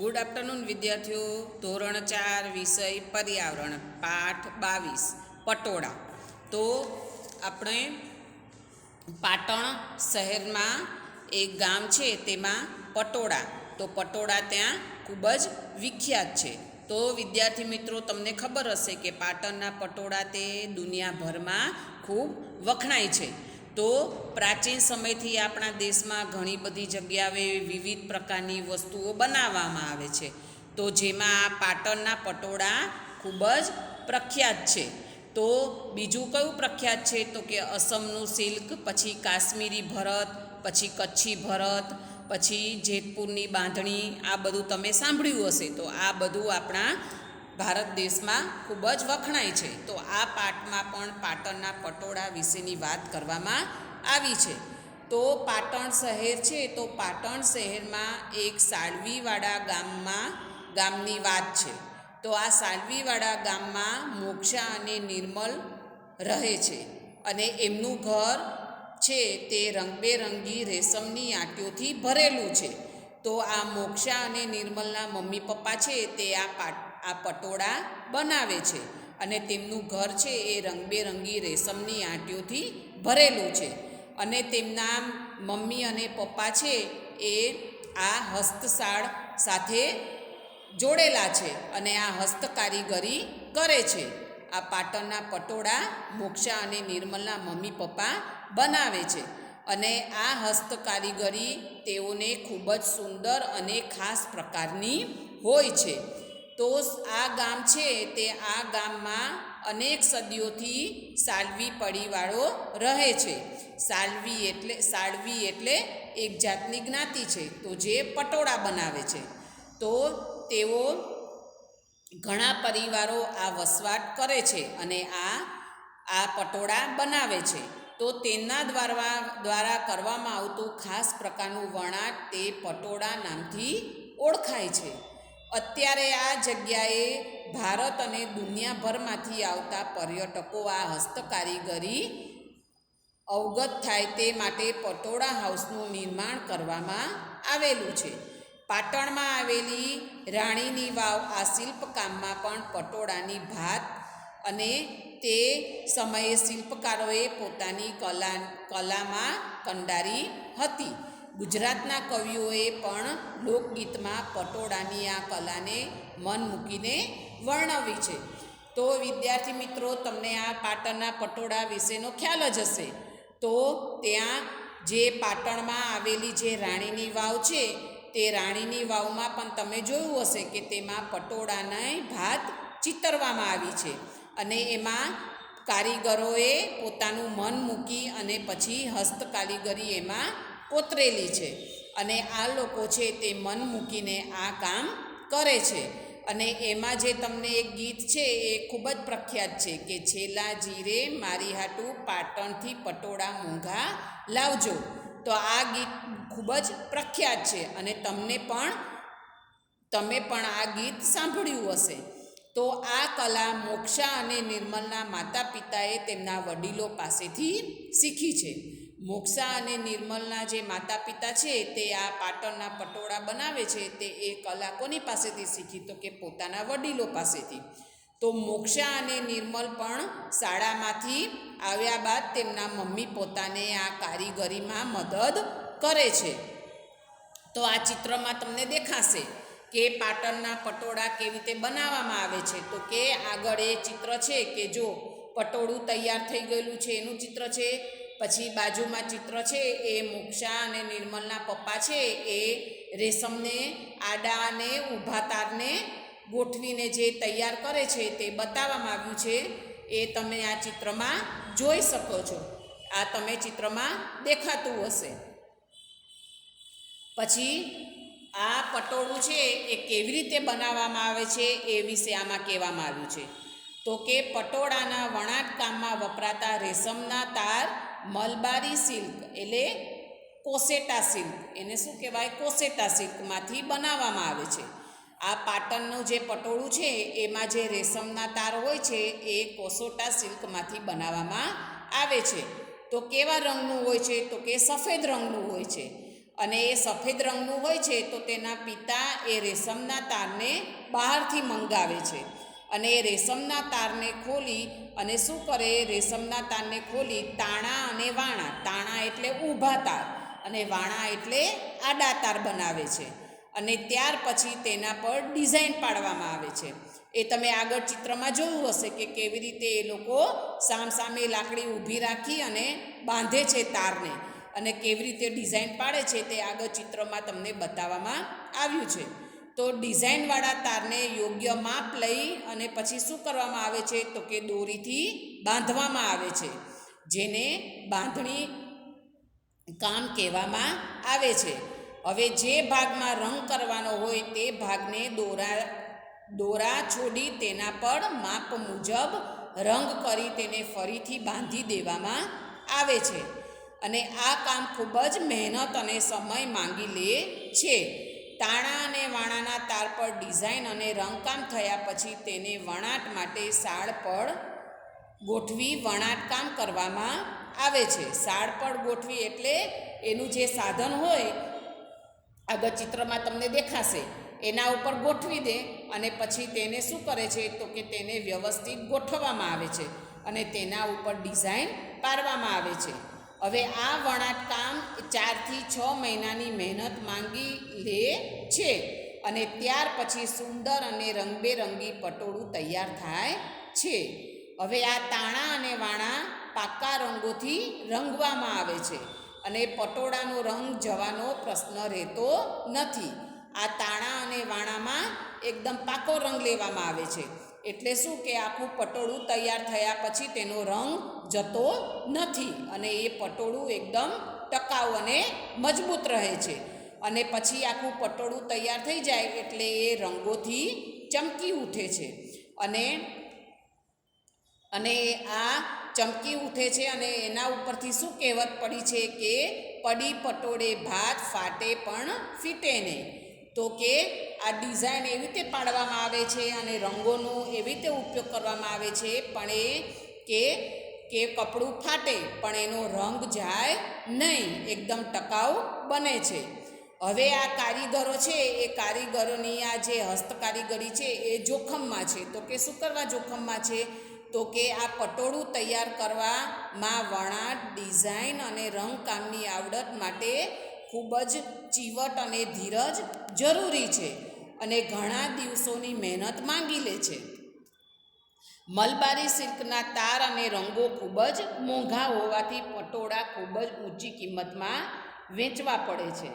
Good afternoon વિદ્યાર્થીઓ. ધોરણ ચાર, વિષય પર્યાવરણ. પાઠ બાવીસ, પટોળા. તો આપણે પાટણ શહેરમાં એક ગામ છે, તેમાં પટોળા. તો પટોળા ત્યાં ખૂબ જ વિખ્યાત છે. તો વિદ્યાર્થી મિત્રો, તમને ખબર હશે કે પાટણના પટોળા તે દુનિયાભરમાં ખૂબ વખણાય છે. તો પ્રાચીન સમયથી આપણા દેશમાં ઘણી બધી જગ્યાએ વિવિધ પ્રકારની વસ્તુઓ બનાવવામાં આવે છે. તો જેમાં આ પાટણના પટોળા ખૂબ જ પ્રખ્યાત છે. તો બીજું કયું પ્રખ્યાત છે? તો કે અસમનું સિલ્ક, પછી કાશ્મીરી ભરત, પછી કચ્છી ભરત, પછી જેતપુરની બાંધણી, આ બધું તમે સાંભળ્યું હશે. તો આ બધું આપણા ભારત દેશમાં ખૂબ જ વખણાય છે. તો આ પાઠમાં પણ પાટણના પટોળા વિશેની વાત કરવામાં આવી છે. તો પાટણ શહેર છે, તો પાટણ શહેરમાં એક સાળવીવાડા ગામમાં ગામની વાત છે. તો આ સાળવીવાડા ગામમાં મોક્ષા અને નિર્મલ રહે છે અને એમનું ઘર છે તે રંગબેરંગી રેશમની આંટીઓથી ભરેલું છે. તો આ મોક્ષા અને નિર્મલના મમ્મી પપ્પા છે તે આ પાટ, આ પટોળા બનાવે છે અને તેમનું ઘર છે એ રંગબેરંગી રેશમની આંટીઓથી ભરેલું છે. અને તેમના મમ્મી અને પપ્પા છે એ આ હસ્તશાળ સાથે જોડેલા છે અને આ હસ્તકારીગરી કરે છે. આ પાટણના પટોળા મોક્ષા અને નિર્મલના મમ્મી પપ્પા બનાવે છે. અને આ હસ્તકારીગરી તેઓને ખૂબ જ સુંદર અને ખાસ પ્રકારની હોય છે. તો આ ગામ છે તે આ ગામમાં અનેક સદીઓથી સાલવી પડીવાળો રહે છે. સાલવી એટલે, સાળવી એટલે એક જાતની જ્ઞાતિ છે, તો જે પટોળા બનાવે છે. તો તેઓ ઘણા પરિવારો આ વસવાટ કરે છે અને આ આ પટોળા બનાવે છે. તો તેના દ્વારા દ્વારા કરવામાં આવતું ખાસ પ્રકારનું વણાટ તે પટોળા નામથી ઓળખાય છે. અત્યારે આ જગ્યાએ ભારત અને દુનિયાભરમાંથી આવતા પર્યટકો આ હસ્તકારીગરી અવગત થાય તે માટે પટોળા હાઉસનું નિર્માણ કરવામાં આવેલું છે. પાટણમાં આવેલી રાણીની વાવ આ શિલ્પકામમાં પણ પટોળાની ભાત અને તે સમયે શિલ્પકારોએ પોતાની કલા, કલામાં કંડારી હતી. ગુજરાતના કવિઓએ પણ લોકગીતમાં પટોળાની આ કલાને મન મૂકીને વર્ણવી છે. તો વિદ્યાર્થી મિત્રો, તમને આ પાટણના પટોળા વિશેનો ખ્યાલ જ હશે. તો ત્યાં જે પાટણમાં આવેલી જે રાણીની વાવ છે, તે રાણીની વાવમાં પણ તમે જોયું હશે કે તેમાં પટોળાને ભાત ચિતરવામાં આવી છે. અને એમાં કારીગરોએ પોતાનું મન મૂકી અને પછી હસ્તકારીગરી એમાં કોતરેલી છે. અને આ લોકો છે તે મન મૂકીને આ કામ કરે છે. અને એમાં જે તમને એક ગીત છે એ ખૂબ જ પ્રખ્યાત છે કે છેલ્લા જીરે મારી હાટું પાટણથી પટોળા મોંઘા લાવજો. તો આ ગીત ખૂબ જ પ્રખ્યાત છે અને તમને પણ, તમે પણ આ ગીત સાંભળ્યું હશે. તો આ કલા મોક્ષા અને નિર્મલના માતા પિતાએ તેમના વડીલો પાસેથી શીખી છે. મોક્ષા અને નિર્મલના જે માતા પિતા છે તે આ પાટણના પટોળા બનાવે છે તે એ કલા કોની પાસેથી શીખી? તો કે પોતાના વડીલો પાસેથી. તો મોક્ષા અને નિર્મલ પણ શાળામાંથી આવ્યા બાદ તેમના મમ્મી પોતાને આ કારીગરીમાં મદદ કરે છે. તો આ ચિત્રમાં તમને દેખાશે. કે પાટણના પટોળા કેવી રીતે બનાવવામાં આવે છે? તો કે આગળ એ ચિત્ર છે કે જો પટોળું તૈયાર થઈ ગયેલું છે, એનું ચિત્ર છે, પછી બાજુમાં ચિત્ર છે, એ મોક્ષા અને નિર્મલના પપ્પા છે, એ રેશમને આડા અને ઊભા તારને ગોઠવીને જે તૈયાર કરે છે તે બતાવવામાં આવ્યું છે, એ તમે આ ચિત્રમાં જોઈ શકો છો. આ તમે ચિત્રમાં દેખાતું હશે. પછી આ પટોળું છે એ કેવી રીતે બનાવવામાં આવે છે એ વિશે આમાં કહેવામાં આવ્યું છે. તો કે પટોળાના વણાટકામમાં વપરાતા રેશમના તાર, મલબારી સિલ્ક એટલે કોસેટા સિલ્ક, એને શું કહેવાય? કોસેટા સિલ્કમાંથી બનાવવામાં આવે છે. આ પાટણનું જે પટોળું છે એમાં જે રેશમના તાર હોય છે એ કોસોટા સિલ્કમાંથી બનાવવામાં આવે છે. તો કેવા રંગનું હોય છે? તો કે સફેદ રંગનું હોય છે. અને એ સફેદ રંગનું હોય છે, તો તેના પિતા એ રેશમના તારને બહારથી મંગાવે છે. અને એ રેશમના તારને ખોલી અને શું કરે? રેશમના તારને ખોલી તાણા અને વાણા. તાણા એટલે ઊભા તાર અને વાણા એટલે આડા તાર બનાવે છે. અને ત્યાર પછી તેના પર ડિઝાઇન પાડવામાં આવે છે. એ તમે આગળ ચિત્રમાં જોયું હશે કે કેવી રીતે એ લોકો સામ સામે લાકડી ઊભી રાખી અને બાંધે છે તારને. અને કેવી રીતે ડિઝાઇન પાડે છે તે આગળ ચિત્રમાં તમને બતાવવામાં આવ્યું છે. તો ડિઝાઇનવાળા તારને યોગ્ય માપ લઈ અને પછી શું કરવામાં આવે છે? તો કે દોરીથી બાંધવામાં આવે છે. જેને બાંધણી કામ કહેવામાં આવે છે. હવે જે ભાગમાં રંગ કરવાનો હોય તે ભાગને દોરા દોરા છોડી તેના પર માપ મુજબ રંગ કરી તેને ફરીથી બાંધી દેવામાં આવે છે. અને આ કામ ખૂબ જ મહેનત અને સમય માંગી લે છે. તાણા અને વાણાના તાર પર ડિઝાઇન અને રંગકામ થયા પછી તેને વણાટ માટે સાળ પર ગોઠવી વણાટ કામ કરવામાં આવે છે. સાળ પર ગોઠવી એટલે એનું જે સાધન હોય, આગળ ચિત્રમાં તમને દેખાશે. એના ઉપર ગોઠવી દે અને પછી તેને શું કરે છે? તો કે તેને વ્યવસ્થિત ગોઠવવામાં આવે છે અને તેના ઉપર ડિઝાઇન પાડવામાં આવે છે. હવે આ વણાટ કામ ચારથી છ મહિનાની મહેનત માંગી લે છે અને ત્યાર પછી સુંદર અને રંગબેરંગી પટોળું તૈયાર થાય છે. હવે આ તાણા અને વાણા પાકા રંગોથી રંગવામાં આવે છે અને પટોળાનો રંગ જવાનો પ્રશ્ન રહેતો નથી. આ તાણા અને વાણામાં એકદમ પાકો રંગ લેવામાં આવે છે. એટલે શું કે આખું પટોળું તૈયાર થયા પછી તેનો રંગ જતો નથી અને એ પટોળું એકદમ ટકાઉ અને મજબૂત રહે છે. અને પછી આખું પટોળું તૈયાર થઈ જાય એટલે એ રંગોથી ચમકી ઉઠે છે. અને અને આ ચમકી ઉઠે છે અને એના ઉપરથી શું કહેવત પડી છે કે પડી પટોળે ભાત ફાટે પણ ફીટે નહીં. તો કે આ ડિઝાઇન એવી રીતે પાડવામાં આવે છે અને રંગોનો એવી રીતે ઉપયોગ કરવામાં આવે છે પણ એ કે કે કપડું ફાટે પણ એનો રંગ જાય નહીં, એકદમ ટકાઉ બને છે. હવે આ કારીગરો છે, એ કારીગરોની આ જે હસ્તકારીગરી છે એ જોખમમાં છે. તો કે શું કરવા જોખમમાં છે? તો કે આ પટોળું તૈયાર કરવામાં વણાટ, ડિઝાઇન અને રંગકામની આવડત માટે ખૂબ જ ચીવટ અને ધીરજ જરૂરી છે અને ઘણા દિવસોની મહેનત માંગી લે છે. મલબારી સિલ્કના તાર અને રંગો ખૂબ જ મોંઘા હોવાથી પટોળા ખૂબ જ ઊંચી કિંમતમાં વેચવા પડે છે.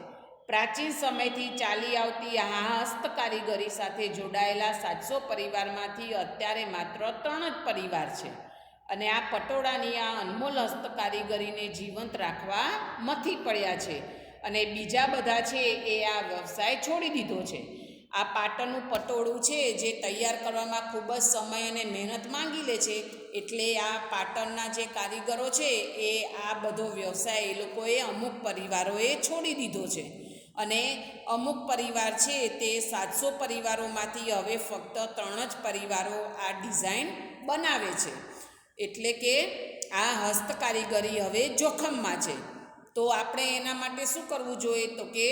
પ્રાચીન સમયથી ચાલી આવતી આ હસ્તકારીગરી સાથે જોડાયેલા સાતસો પરિવારમાંથી અત્યારે માત્ર ત્રણ જ પરિવાર છે અને આ પટોળાની આ અનમોલ હસ્તકારીગરીને જીવંત રાખવા મથી પડ્યા છે. અને બીજા બધા છે એ આ વ્યવસાય છોડી દીધો છે. આ પાટણનું પટોળું છે જે તૈયાર કરવામાં ખૂબ જ સમય અને મહેનત માંગી લે છે, એટલે આ પાટણના જે કારીગરો છે એ આ બધો વ્યવસાય એ લોકોએ અમુક પરિવારોએ છોડી દીધો છે. અને અમુક પરિવાર છે તે સાતસો પરિવારોમાંથી હવે ફક્ત ત્રણ જ પરિવારો આ ડિઝાઇન બનાવે છે. એટલે કે આ હસ્તકારીગરી હવે જોખમમાં છે. તો આપણે એના માટે શું કરવું જોઈએ તો કે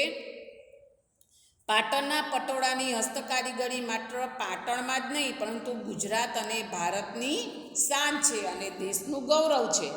પાટણના પટોળાની હસ્તકારીગરી માત્ર પાટણમાં જ નહીં, પરંતુ ગુજરાત અને ભારતની શાન છે અને દેશનું ગૌરવ છે.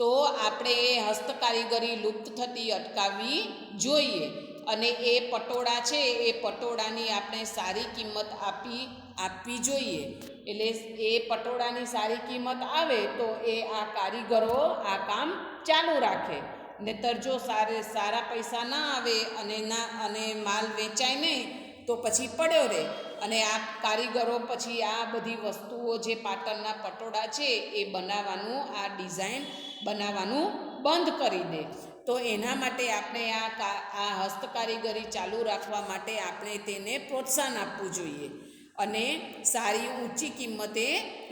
તો આપણે એ હસ્તકારીગરી લુપ્ત થતી અટકાવવી જોઈએ અને એ પટોળા છે એ પટોળાની આપણે સારી કિંમત આપી, આપવી જોઈએ. એટલે એ પટોળાની સારી કિંમત આવે તો એ આ કારીગરો આ કામ ચાલુ રાખે. નહીતર જો સારે સારા પૈસા ના આવે અને ના અને માલ વેચાય નહીં, તો પછી પડ્યો રહે. અને આ કારીગરો પછી આ બધી વસ્તુઓ જે પાટણના પટોળા છે, એ બનાવવાનું, આ ડિઝાઇન બનાવવાનું બંધ કરી દે. તો એના માટે આપણે આ આ હસ્તકારીગરી ચાલુ રાખવા માટે આપણે તેને પ્રોત્સાહન આપવું જોઈએ. અને સારી ઊંચી કિંમતે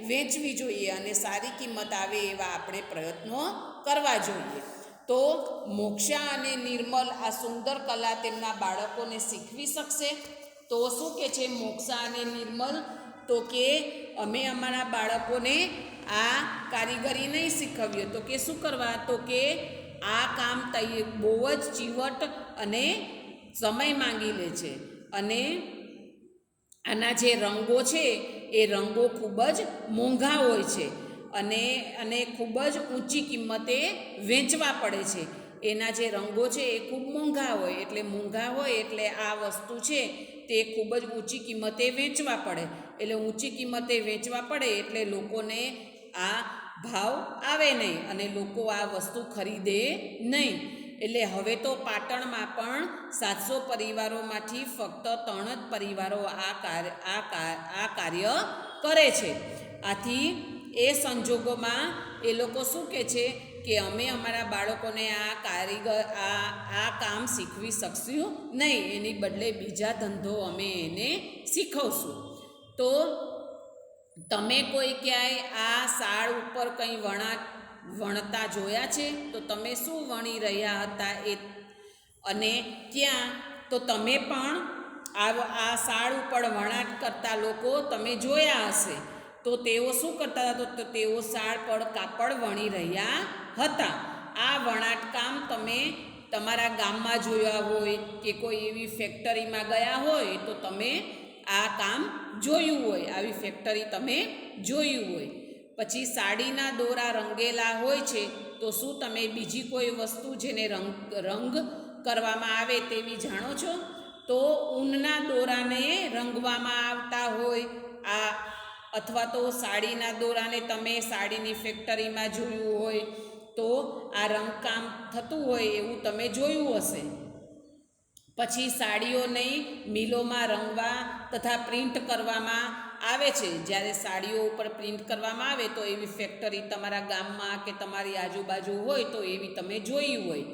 વેચવી જોઈએ અને સારી કિંમત આવે એવા આપણે પ્રયત્નો કરવા જોઈએ. તો મોક્ષા અને નિર્મલ આ સુંદર કલા તેમના બાળકોને શીખવી શકશે. તો શું કે છે મોક્ષા અને નિર્મલ? તો કે અમે અમારા બાળકોને આ કારીગરી નહીં શીખવીએ. તો કે શું કરવા? તો કે આ કામ તૈયાર બહુ જ ચીવટ અને સમય માંગી લે છે. અને આના જે રંગો છે, એ રંગો ખૂબ જ મોંઘા હોય છે. અને અને ખૂબ જ ઊંચી કિંમતે વેચવા પડે છે. એના જે રંગો છે એ ખૂબ મોંઘા હોય, એટલે મોંઘા હોય એટલે આ વસ્તુ છે તે ખૂબ જ ઊંચી કિંમતે વેચવા પડે. એટલે ઊંચી કિંમતે વેચવા પડે એટલે લોકોને આ ભાવ આવે નહીં અને લોકો આ વસ્તુ ખરીદે નહીં. એટલે હવે તો પાટણમાં પણ સાતસો પરિવારોમાંથી ફક્ત ત્રણ જ પરિવારો આ કાર્ય આ કાર્ય કરે છે. આથી એ સંજોગોમાં એ લોકો શું કહે છે કે અમે અમારા બાળકોને આ કારીગર, આ આ કામ શીખવી શકશું નહીં, એની બદલે બીજા ધંધો અમે એને શીખવશું. તો તમે કોઈ ક્યાંય આ સાળ ઉપર કંઈ વણા, વણતા જોયા છે? તો તમે શું વણી રહ્યા હતા એ? અને ક્યાં? તો તમે પણ આ આ સાળ ઉપર વણાટ કરતા લોકો તમે જોયા હશે. તો તેઓ શું કરતા હતા? તો તેઓ સાળ, પડ, કાપડ વણી રહ્યા હતા. આ વણાટ કામ તમે તમારા ગામમાં જોયા હોય કે કોઈ એવી ફેક્ટરીમાં ગયા હોય તો તમે આ કામ જોયું હોય. આવી ફેક્ટરી તમે જોયું હોય. પછી સાડીના દોરા રંગેલા હોય છે તો શું તમે બીજી કોઈ વસ્તુ જેને રંગ રંગ કરવામાં આવે તેવી જાણો છો? તો ઊનના દોરાને રંગવામાં આવતા હોય આ અથવા તો સાડીના દોરાને તમે સાડીની ફેક્ટરીમાં જોયું હોય તો આ રંગકામ થતું હોય એવું તમે જોયું હશે. પછી સાડીઓને મિલોમાં રંગવા તથા પ્રિન્ટ કરવામાં આવે છે. જ્યારે સાડીઓ ઉપર પ્રિન્ટ કરવામાં આવે તો એવી ફેક્ટરી તમારા ગામમાં કે તમારી આજુબાજુ હોય તો એવી તમે જોઈ હોય.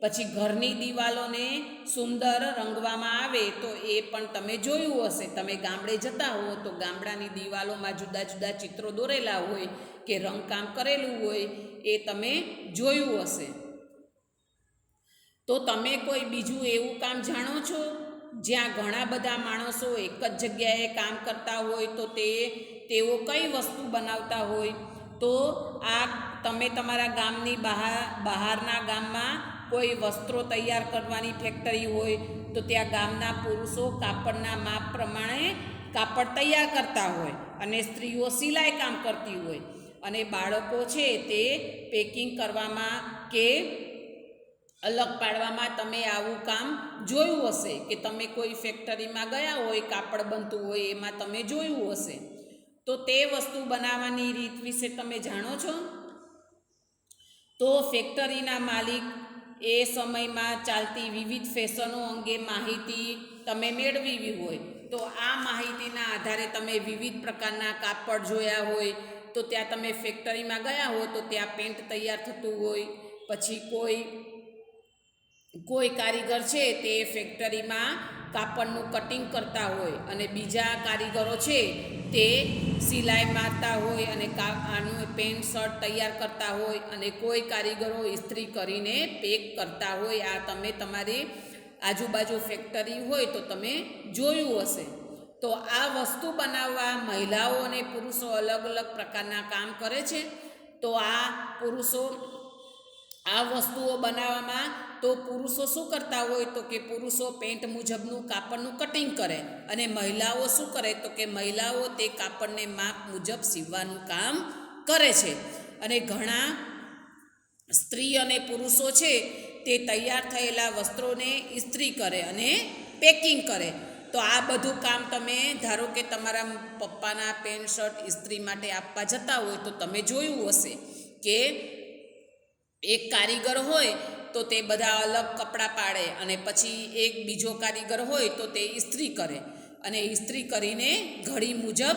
પછી ઘરની દિવાલોને સુંદર રંગવામાં આવે તો એ પણ તમે જોયું હશે. તમે ગામડે જતા હો તો ગામડાની દિવાલોમાં જુદા જુદા ચિત્રો દોરેલા હોય કે રંગકામ કરેલું હોય એ તમે જોયું હશે. તો તમે કોઈ બીજું એવું કામ જાણો છો? જ્યાં ઘણા બધા માણસો એક જ જગ્યાએ કામ કરતા હોય તો તે, તેઓ કઈ વસ્તુ બનાવતા હોય? તો આ તમે તમારા ગામની બહાર, બહારના ગામમાં કોઈ વસ્ત્રો તૈયાર કરવાની ફેક્ટરી હોય તો ત્યાં ગામના પુરુષો કાપડના માપ પ્રમાણે કાપડ તૈયાર કરતા હોય અને સ્ત્રીઓ સિલાઈ કામ કરતી હોય. અને બાળકો છે તે પેકિંગ કરવામાં કે અલગ પાડવામાં તમે આવું કામ જોયું હશે કે તમે કોઈ ફેક્ટરીમાં ગયા હોય, કાપડ બનતું હોય, એમાં તમે જોયું હશે. તો તે વસ્તુ બનાવવાની રીત વિશે તમે જાણો છો? તો ફેક્ટરીના માલિક એ સમયમાં ચાલતી વિવિધ ફેશનો અંગે માહિતી તમે મેળવી હોય, તો આ માહિતીના આધારે તમે વિવિધ પ્રકારના કાપડ જોયા હોય, તો ત્યાં તમે ફેક્ટરીમાં ગયા હો તો ત્યાં પેન્ટ તૈયાર થતું હોય, પછી કોઈ કોઈ કારીગર છે તે ફેક્ટરીમાં કાપડનું કટિંગ કરતા હોય અને બીજા કારીગરો છે તે સિલાઈ મારતા હોય અને આનું પેન્ટ શર્ટ તૈયાર કરતા હોય અને કોઈ કારીગરો ઇસ્ત્રી કરીને પેક કરતા હોય. આ તમે તમારી આજુબાજુ ફેક્ટરી હોય તો તમે જોયું હશે. તો આ વસ્તુ બનાવવા મહિલાઓ અને પુરુષો અલગ અલગ પ્રકારના કામ કરે છે. તો આ પુરુષો આ વસ્તુઓ બનાવવામાં તો પુરુષો શું કરતા હોય તો કે પુરુષો પેન્ટ મુજબનું કાપડનું કટિંગ કરે અને મહિલાઓ શું કરે તો કે મહિલાઓ તે કાપડને માપ મુજબ સીવવાનું કામ કરે છે. અને ઘણા સ્ત્રી અને પુરુષો છે તે તૈયાર થયેલા વસ્ત્રોને ઇસ્ત્રી કરે અને પેકિંગ કરે. તો આ બધું કામ તમે ધારો કે તમારા પપ્પાના પેન્ટ, શર્ટ ઇસ્ત્રી માટે આપવા જતા હોય તો તમે જોયું હશે કે એક કારીગર હોય તો તે બધા અલગ કપડાં પાડે અને પછી એક બીજો કારીગર હોય તો તે ઇસ્ત્રી કરે. અને ઇસ્ત્રી કરીને ઘડી મુજબ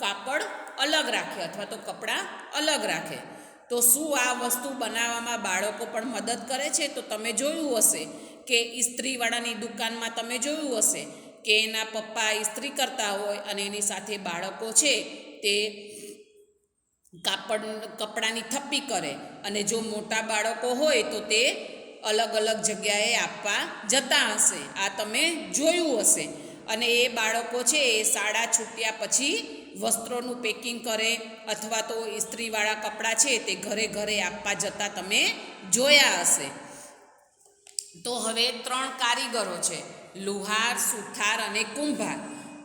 કાપડ અલગ રાખે અથવા તો કપડાં અલગ રાખે. તો શું આ વસ્તુ બનાવવામાં બાળકો પણ મદદ કરે છે? તો તમે જોયું હશે કે ઇસ્ત્રીવાળાની દુકાનમાં તમે જોયું હશે કે એના પપ્પા ઇસ્ત્રી કરતા હોય અને એની સાથે બાળકો છે તે કાપડ, કપડાની થપ્પી કરે અને જો મોટા બાળકો હોય તો તે અલગ અલગ જગ્યાએ આપવા જતા હશે. આ તમે જોયું હશે. અને એ બાળકો છે એ શાળા છૂટ્યા પછી વસ્ત્રોનું પેકિંગ કરે અથવા તો ઇસ્ત્રીવાળા કપડાં છે તે ઘરે ઘરે આપવા જતાં તમે જોયા હશે. તો હવે ત્રણ કારીગરો છે. લુહાર, સુથાર અને કુંભાર.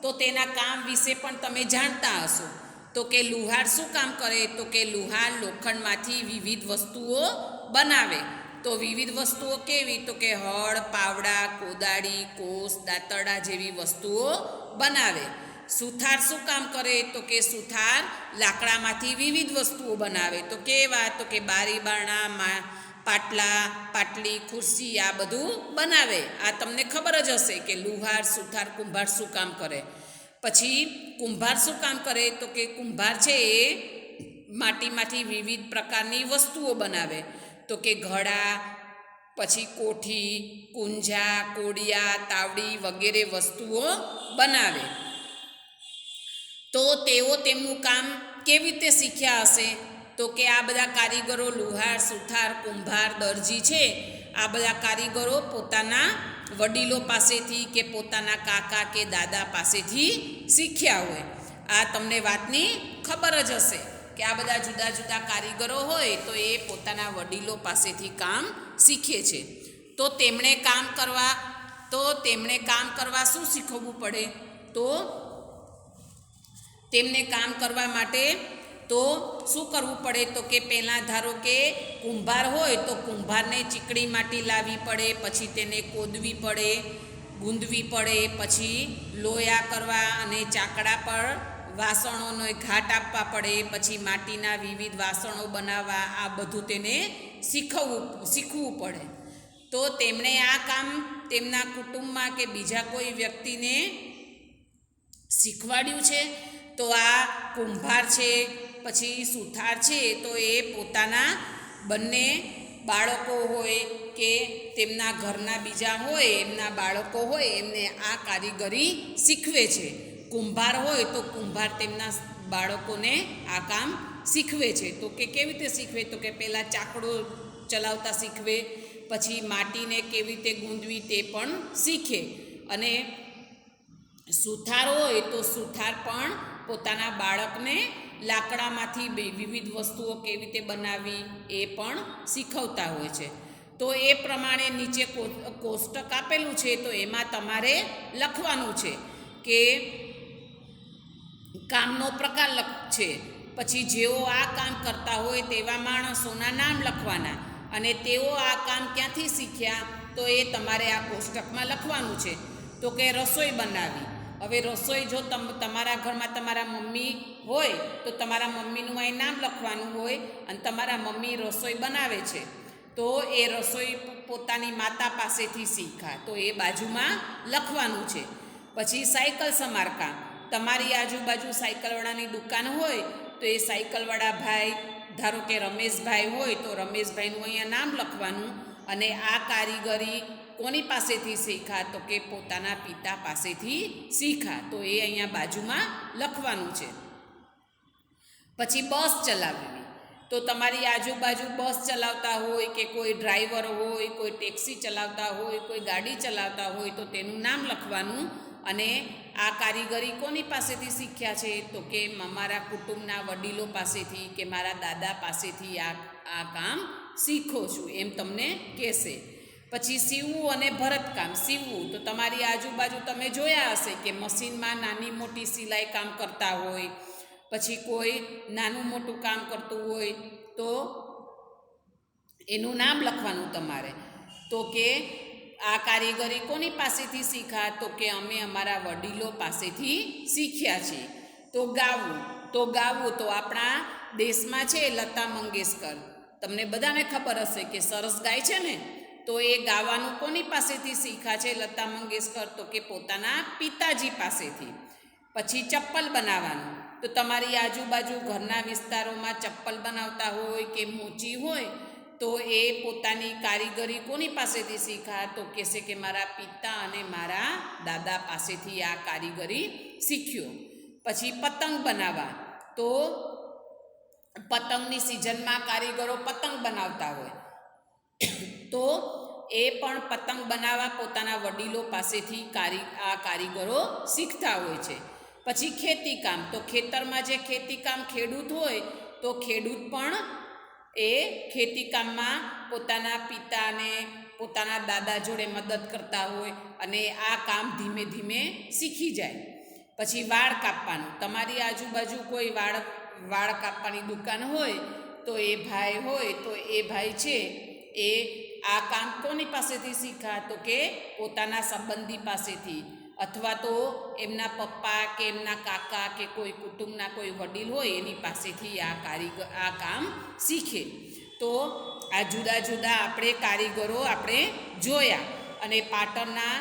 તો તેના કામ વિશે પણ તમે જાણતા હશો. તો કે લુહાર શું કામ કરે? તો કે લુહાર લોખંડમાંથી વિવિધ વસ્તુઓ બનાવે. તો વિવિધ વસ્તુઓ કેવી? તો કે હળ, પાવડા, કોદાળી, કોસ, દાંતરડા જેવી વસ્તુઓ બનાવે. સુથાર શું કામ કરે? તો કે સુથાર લાકડામાંથી વિવિધ વસ્તુઓ બનાવે. તો કેવા? તો કે બારી, બારણા પાટલા, પાટલી, ખુરશી આ બધું બનાવે. આ તમને ખબર જ હશે કે લુહાર, સુથાર, કુંભાર શું કામ કરે? પછી કુંભાર શું કામ કરે? તો કે કુંભાર છે એ માટીમાંથી વિવિધ પ્રકારની વસ્તુઓ બનાવે. તો કે ઘડા, પછી કોઠી, કુંજા, કોડિયા, તાવડી વગેરે વસ્તુઓ બનાવે. તો તેઓ તેમનું કામ કેવી રીતે શીખ્યા હશે? તો કે આ બધા કારીગરો લુહાર, સુથાર, કુંભાર, દરજી છે. આ બધા કારીગરો પોતાના વડીલો પાસેથી કે પોતાના કાકા કે દાદા પાસેથી શીખ્યા હોય. આ તમને વાતની ખબર જ હશે કે આ બધા જુદા જુદા કારીગરો હોય તો એ પોતાના વડીલો પાસેથી કામ શીખે છે. તો તેમણે કામ કરવા, તો તેમણે કામ કરવા શું શીખવવું પડે? તો તેમને કામ કરવા માટે તો શું કરવું પડે? તો કે પહેલાં ધારો કે કુંભાર હોય તો કુંભારને ચીકણી માટી લાવવી પડે, પછી તેને કોદવી પડે, ગુંદવી પડે, પછી લોયા કરવા અને ચાકડા પર વાસણોનો ઘાટ આપવા પડે, પછી માટીના વિવિધ વાસણો બનાવવા, આ બધું તેને શીખવવું, શીખવું પડે. તો તેમણે આ કામ તેમના કુટુંબમાં કે બીજા કોઈ વ્યક્તિને શીખવાડ્યું છે? તો આ કુંભાર છે પછી સુથાર છે, તો એ પોતાના બંને બાળકો હોય કે તેમના ઘરના બીજા હોય, એમના બાળકો હોય, એમને આ કારીગરી શીખવે છે. કુંભાર હોય તો કુંભાર તેમના બાળકોને આ કામ શીખવે છે. તો કે કેવી રીતે શીખવે? તો કે પહેલાં ચાકડો ચલાવતા શીખવે, પછી માટીને કેવી રીતે ગૂંદવી તે પણ શીખે. અને સુથાર હોય તો સુથાર પણ પોતાના બાળકને લાકડામાંથી વિવિધ વસ્તુઓ કેવી રીતે બનાવવી એ પણ શીખવતા હોય છે. તો એ પ્રમાણે નીચે કોષ્ટક આપેલું છે, તો એમાં તમારે લખવાનું છે કે કામનો પ્રકાર લખ, છે. પછી જેઓ આ કામ કરતા હોય તેવા માણસોના નામ લખવાના અને તેઓ આ કામ ક્યાંથી શીખ્યા, તો એ તમારે આ કોષ્ટકમાં લખવાનું છે. તો કે રસોઈ બનાવી. હવે રસોઈ જો તમ, તમારા ઘરમાં તમારા મમ્મી હોય, તો તમારા મમ્મીનું અહીં નામ લખવાનું હોય અને તમારા મમ્મી રસોઈ બનાવે છે. તો એ રસોઈ પોતાની માતા પાસેથી શીખા. તો એ બાજુમાં લખવાનું છે. પછી સાયકલ સમારકામ તમારી આજુબાજુ સાયકલવાળાની દુકાન હોય, તો એ સાયકલવાળા ભાઈ, ધારો કે રમેશભાઈ હોય, તો રમેશભાઈનું અહીંયા નામ લખવાનું અને આ કારીગરી કોની પાસેથી શીખા? તો કે પોતાના પિતા પાસેથી શીખા. તો એ અહીંયા બાજુમાં લખવાનું છે. પછી બસ ચલાવવી. તો તમારી આજુબાજુ બસ ચલાવતા હોય કે કોઈ ડ્રાઈવર હોય, કોઈ ટેક્સી ચલાવતા હોય, કોઈ ગાડી ચલાવતા હોય, તો તેનું નામ લખવાનું અને આ કારીગરી કોની પાસેથી શીખ્યા છે? તો કે મારા કુટુંબના વડીલો પાસેથી કે મારા દાદા પાસેથી આ આ કામ શીખો છું. એમ તમને કહેશે. પછી સીવવું અને ભરતકામ. સીવવું તો તમારી આજુબાજુ તમે જોયા હશે કે મશીનમાં નાની મોટી સિલાઈ કામ કરતા હોય, પછી કોઈ નાનું મોટું કામ કરતું હોય તો એનું નામ લખવાનું તમારે. તો કે આ કારીગરી કોની પાસેથી શીખા? તો કે અમે અમારા વડીલો પાસેથી શીખ્યા છીએ. તો ગાવું તો ગાવું તો આપણા દેશમાં છે લતા મંગેશકર. તમને બધાને ખબર હશે કે સરસ ગાય છે ને? તો એ ગાવાનું કોની પાસેથી શીખા છે? લતા મંગેશકર તો કે પોતાના પિતાજી પાસેથી. પછી ચપ્પલ બનાવવાનું. તો તમારી આજુબાજુ ઘરના વિસ્તારોમાં ચપ્પલ બનાવતા હોય કે મોચી હોય, તો એ પોતાની કારીગરી કોની પાસેથી શીખા? તો કહેશે કે મારા પિતા અને મારા દાદા પાસેથી આ કારીગરી શીખ્યો. પછી પતંગ બનાવવા. તો પતંગની સિઝનમાં કારીગરો પતંગ બનાવતા હોય. તો એ પણ પતંગ બનાવવા પોતાના વડીલો પાસેથી કારી, આ કારીગરો શીખતા હોય છે. પછી ખેતીકામ તો ખેતરમાં જે ખેતીકામ ખેડૂત હોય, તો ખેડૂત પણ એ ખેતીકામમાં પોતાના પિતાને, પોતાના દાદા જોડે મદદ કરતા હોય અને આ કામ ધીમે ધીમે શીખી જાય. પછી વાળ કાપવાનું. તમારી આજુબાજુ કોઈ વાળ વાળ કાપવાની દુકાન હોય, તો એ ભાઈ હોય, તો એ ભાઈ છે, એ આ કામ કોની પાસેથી શીખા તો કે પોતાના સંબંધી પાસેથી. અથવા તો એમના પપ્પા કે એમના કાકા કે કોઈ કુટુંબના કોઈ વડીલ હોય એની પાસેથી આ કારીગર આ કામ શીખે. તો આ જુદા જુદા આપણે કારીગરો આપણે જોયા અને પાટણના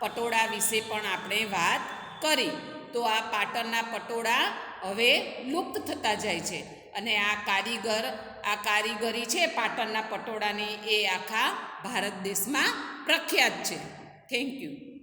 પટોળા વિશે પણ આપણે વાત કરી. તો આ પાટણના પટોળા હવે લુપ્ત થતા જાય છે. અને આ કારીગર, આ કારીગરી છે પાટણના પટોળાની, એ આખા ભારત દેશમાં પ્રખ્યાત છે. Thank you